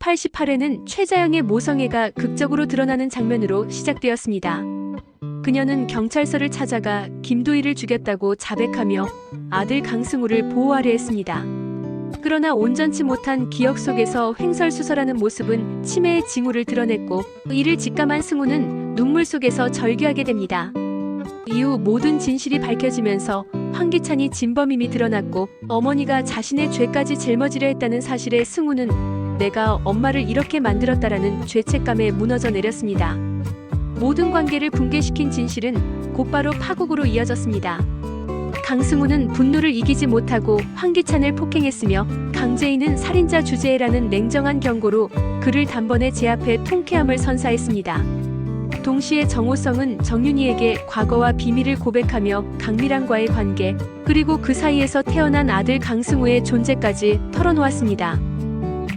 88회는 최자영의 모성애가 극적으로 드러나는 장면으로 시작되었습니다. 그녀는 경찰서를 찾아가 김도희를 죽였다고 자백하며 아들 강승우를 보호하려 했습니다. 그러나 온전치 못한 기억 속에서 횡설수설하는 모습은 치매의 징후를 드러냈고 이를 직감한 승우는 눈물 속에서 절규하게 됩니다. 이후 모든 진실이 밝혀지면서 황기찬이 진범임이 드러났고 어머니가 자신의 죄까지 짊어지려 했다는 사실에 승우는 내가 엄마를 이렇게 만들었다라는 죄책감에 무너져 내렸습니다. 모든 관계를 붕괴시킨 진실은 곧바로 파국으로 이어졌습니다. 강승우는 분노를 이기지 못하고 황기찬을 폭행했으며 강재인은 살인자 주제라는 냉정한 경고로 그를 단번에 제압해 통쾌함을 선사했습니다. 동시에 정호성은 정윤희에게 과거와 비밀을 고백하며 강미란과의 관계 그리고 그 사이에서 태어난 아들 강승우의 존재까지 털어놓았습니다.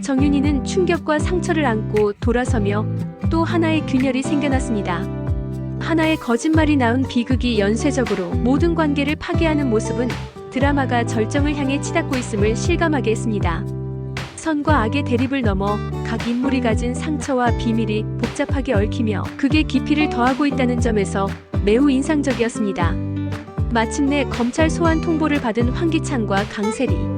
정윤희는 충격과 상처를 안고 돌아서며 또 하나의 균열이 생겨났습니다. 하나의 거짓말이 낳은 비극이 연쇄적으로 모든 관계를 파괴하는 모습은 드라마가 절정을 향해 치닫고 있음을 실감하게 했습니다. 선과 악의 대립을 넘어 각 인물이 가진 상처와 비밀이 복잡하게 얽히며 극의 깊이를 더하고 있다는 점에서 매우 인상적이었습니다. 마침내 검찰 소환 통보를 받은 황기찬과 강세리.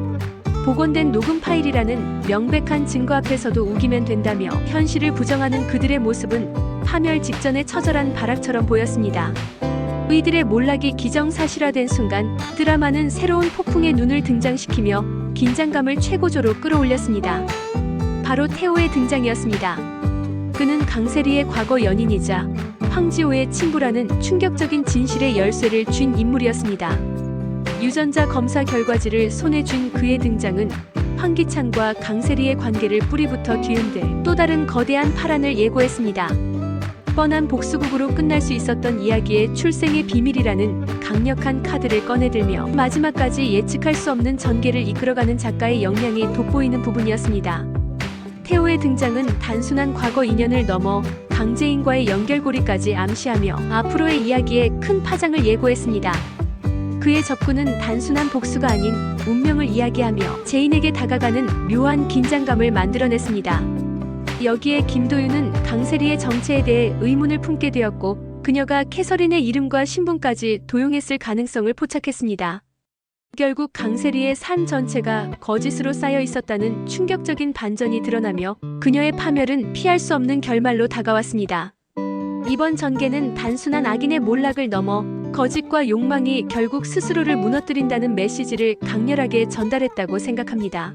복원된 녹음 파일이라는 명백한 증거 앞에서도 우기면 된다며 현실을 부정하는 그들의 모습은 파멸 직전의 처절한 발악처럼 보였습니다. 의들의 몰락이 기정사실화된 순간 드라마는 새로운 폭풍의 눈을 등장시키며 긴장감을 최고조로 끌어올렸습니다. 바로 태호의 등장이었습니다. 그는 강세리의 과거 연인이자 황지호의 친구라는 충격적인 진실의 열쇠를 쥔 인물이었습니다. 유전자 검사 결과지를 손에 쥔 그의 등장은 황기찬과 강세리의 관계를 뿌리부터 뒤흔들 또 다른 거대한 파란을 예고했습니다. 뻔한 복수극으로 끝날 수 있었던 이야기의 출생의 비밀이라는 강력한 카드를 꺼내들며 마지막까지 예측할 수 없는 전개를 이끌어가는 작가의 역량이 돋보이는 부분이었습니다. 태호의 등장은 단순한 과거 인연을 넘어 강재인과의 연결고리까지 암시하며 앞으로의 이야기에 큰 파장을 예고했습니다. 그의 접근은 단순한 복수가 아닌 운명을 이야기하며 제인에게 다가가는 묘한 긴장감을 만들어냈습니다. 여기에 김도윤은 강세리의 정체에 대해 의문을 품게 되었고 그녀가 캐서린의 이름과 신분까지 도용했을 가능성을 포착했습니다. 결국 강세리의 삶 전체가 거짓으로 쌓여 있었다는 충격적인 반전이 드러나며 그녀의 파멸은 피할 수 없는 결말로 다가왔습니다. 이번 전개는 단순한 악인의 몰락을 넘어 거짓과 욕망이 결국 스스로를 무너뜨린다는 메시지를 강렬하게 전달했다고 생각합니다.